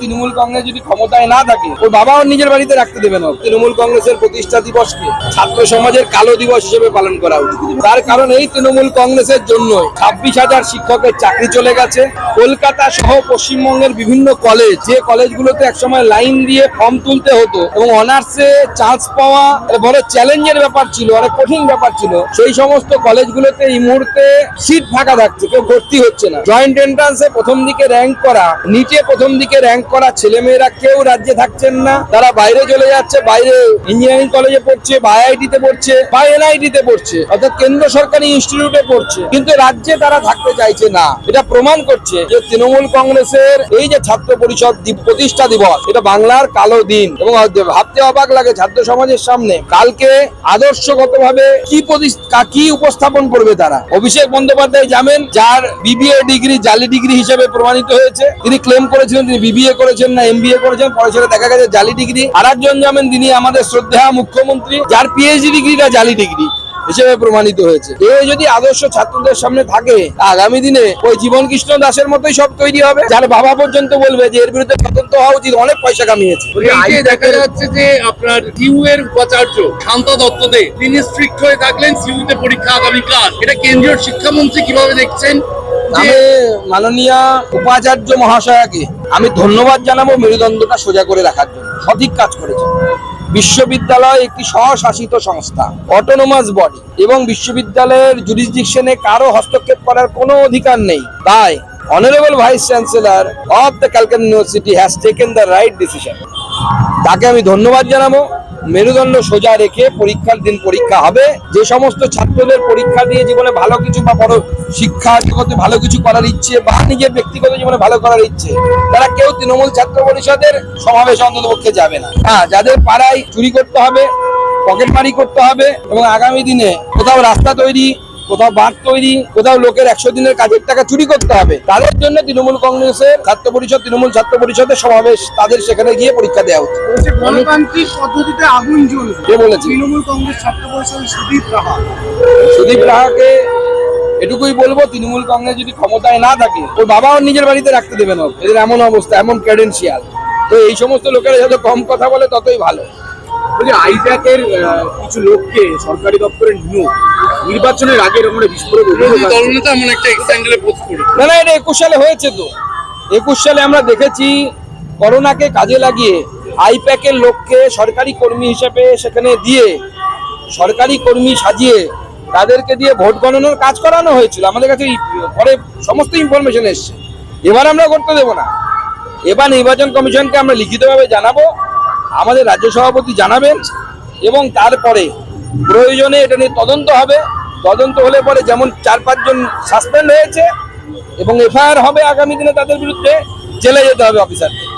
তৃণমূল কংগ্রেস যদি ক্ষমতায় না থাকে, ওর বাবাও নিজের বাড়িতে রাখতে দেবে না। তৃণমূল কংগ্রেসের প্রতিষ্ঠা দিবসকে ছাত্র সমাজের কালো দিবস হিসেবে পালন করা উচিত। তার কারণ এই তৃণমূল কংগ্রেসের জন্য ছাব্বিশ হাজার শিক্ষকের চাকরি চলে গেছে। কলকাতা সহ পশ্চিমবঙ্গের বিভিন্ন কলেজ যে কলেজগুলোতে একসময় লাইন দিয়ে ফর্ম তুলতে হতো এবং অনার্সে চান্স পাওয়া বড় চ্যালেঞ্জের ব্যাপার ছিল, অনেক কঠিন ব্যাপার ছিল, সেই সমস্ত কলেজগুলোতে এই মুহূর্তে সিট ফাঁকা থাকছে, কেউ ভর্তি হচ্ছে না। জয়েন্ট এন্ট্রান্সে প্রথম দিকে র্যাঙ্ক করা, নিচে প্রথম দিকে র্যাঙ্ক করা ছেলেমেয়েরা কেউ রাজ্যে থাকছেন না। তারা বাইরে চলে যাচ্ছে, বাইরে ইঞ্জিনিয়ারিং কলেজে পড়ছে, বা আইআইটিতে পড়ছে, বা এনআইটিতে পড়ছে, অর্থাৎ কেন্দ্র সরকারি ইনস্টিটিউটে পড়ছে। কিন্তু রাজ্যে তারা থাকতে চাইছে না। এটা প্রমাণ করছে যে তৃণমূল কংগ্রেসের এই যে ছাত্র পরিষদ প্রতিষ্ঠা দিবস, এটা বাংলার কালো দিন। এবং ভাবতে অবাক লাগে ছাত্র সমাজের সামনে, কালকে আদর্শগতভাবে কি কি উপস্থাপন করবে তারা? অভিষেক বন্দ্যোপাধ্যায় যাবেন যার বিবিএ ডিগ্রি জালি ডিগ্রি হিসেবে প্রমাণিত হয়েছে। তিনি ক্লেম করেছিলেন তিনি বিবিএ করেছেন না এমবিএ করেছেন পরে সেটা দেখা গেছে জালি ডিগ্রি। আর একজন যাবেন তিনি আমাদের শ্রদ্ধা মুখ্যমন্ত্রী যার পিএইচডি ডিগ্রিটা জালি ডিগ্রি হিসেবে প্রমাণিত হয়েছে। এ যদি আদর্শ ছাত্রদের সামনে থাকে আগামী দিনে ওই জীবন কৃষ্ণ দাসের মতোই সব তৈরি হবে যার বাবা পর্যন্ত বলবে যে এর বিরুদ্ধে তদন্ত হওয়া উচিত অনেক পয়সা কামিয়েছে। দেখা যাচ্ছে যে আপনার সিউ এর উপাচার্য শান্ত দত্ত দে তিনি স্ট্রিক্ট হয়ে থাকলেন সিউতে পরীক্ষা আগামীকাল। এটা কেন্দ্রীয় শিক্ষামন্ত্রী কীভাবে দেখছেন? আমি মাননীয় উপাচার্য মহাশয়াকে আমি ধন্যবাদ জানাব মেরুদণ্ডটা সোজা করে রাখার জন্য। সঠিক কাজ করেছে বিশ্ববিদ্যালয় একটি স্বশাসিত সংস্থা অটোনোমাস বডি এবং বিশ্ববিদ্যালয়ের জুরিসডিকশনে কারও হস্তক্ষেপ করার কোনো অধিকার নেই। তাই honourable vice chancellor of the Calcutta university has taken the right decision তাকে আমি ধন্যবাদ জানাব। মেরুদণ্ড সোজা রেখে পরীক্ষার দিন পরীক্ষা হবে। যে সমস্ত ছাত্রদের পরীক্ষা দিয়ে জীবনে ভালো কিছু বা বড় শিক্ষা জগতে ভালো কিছু করার ইচ্ছে বা নিজের ব্যক্তিগত জীবনে ভালো করার ইচ্ছে, তারা কেউ তৃণমূল ছাত্র পরিষদের সমাবেশ অন্তত পক্ষে যাবে না। হ্যাঁ যাদের পাড়ায় চুরি করতে হবে, পকেটমারি করতে হবে এবং আগামী দিনে কোথাও রাস্তা তৈরি কোথাও বাঁধ তৈরি কোথাও লোকের একশো দিনের কাজের টাকা চুরি করতে হবে। তাদের জন্য তৃণমূল কংগ্রেসের ছাত্র পরিষদ তৃণমূল ছাত্র পরিষদের সমাবেশ তাদের সেখানে গিয়ে পরীক্ষা দেওয়া উচিত গণতান্ত্রিক পদ্ধতিতে আগুন জ্বলবে। কে বলেছে? তৃণমূল কংগ্রেস ছাত্র পরিষদের সুদীপ রাহা। সুদীপ রাহাকে এটুকুই বলব তৃণমূল কংগ্রেস যদি ক্ষমতায় না থাকে ওর বাবাও নিজের বাড়িতে রাখতে দেবে না এদের এমন অবস্থা এমন ক্রেডেন্সিয়াল তো এই সমস্ত লোকেরা যত কম কথা বলে ততই ভালো। বলছে আইজ্যাকের কিছু লোককে সরকারি দপ্তরে নিয়োগ। নির্বাচনের আগে এরকম একটা বিস্ফোরক। দলনেতা এমন একটা এক্সাঙ্গেলে পোস্ট করে না না এটা একুশ সালে হয়েছে তো। একুশ সালে আমরা দেখেছি করোনাকে কাজে লাগিয়ে আইপ্যাকের লোককে সরকারি কর্মী হিসেবে সেখানে দিয়ে সরকারি কর্মী সাজিয়ে তাদেরকে দিয়ে ভোট গণনার কাজ করানো হয়েছিল। আমাদের কাছে পরে সমস্ত ইনফরমেশন এসছে। এবার আমরা করতে দেবো না। এবার নির্বাচন কমিশনকে আমরা লিখিতভাবে জানাব। আমাদের রাজ্য সভাপতি জানাবেন এবং তারপরে প্রয়োজনে এটা নিয়ে তদন্ত হবে। তদন্ত হলে পরে যেমন চার পাঁচজন সাসপেন্ড হয়েছে এবং এফআইআর হবে আগামী দিনে তাদের বিরুদ্ধে, জেলে যেতে হবে অফিসারকে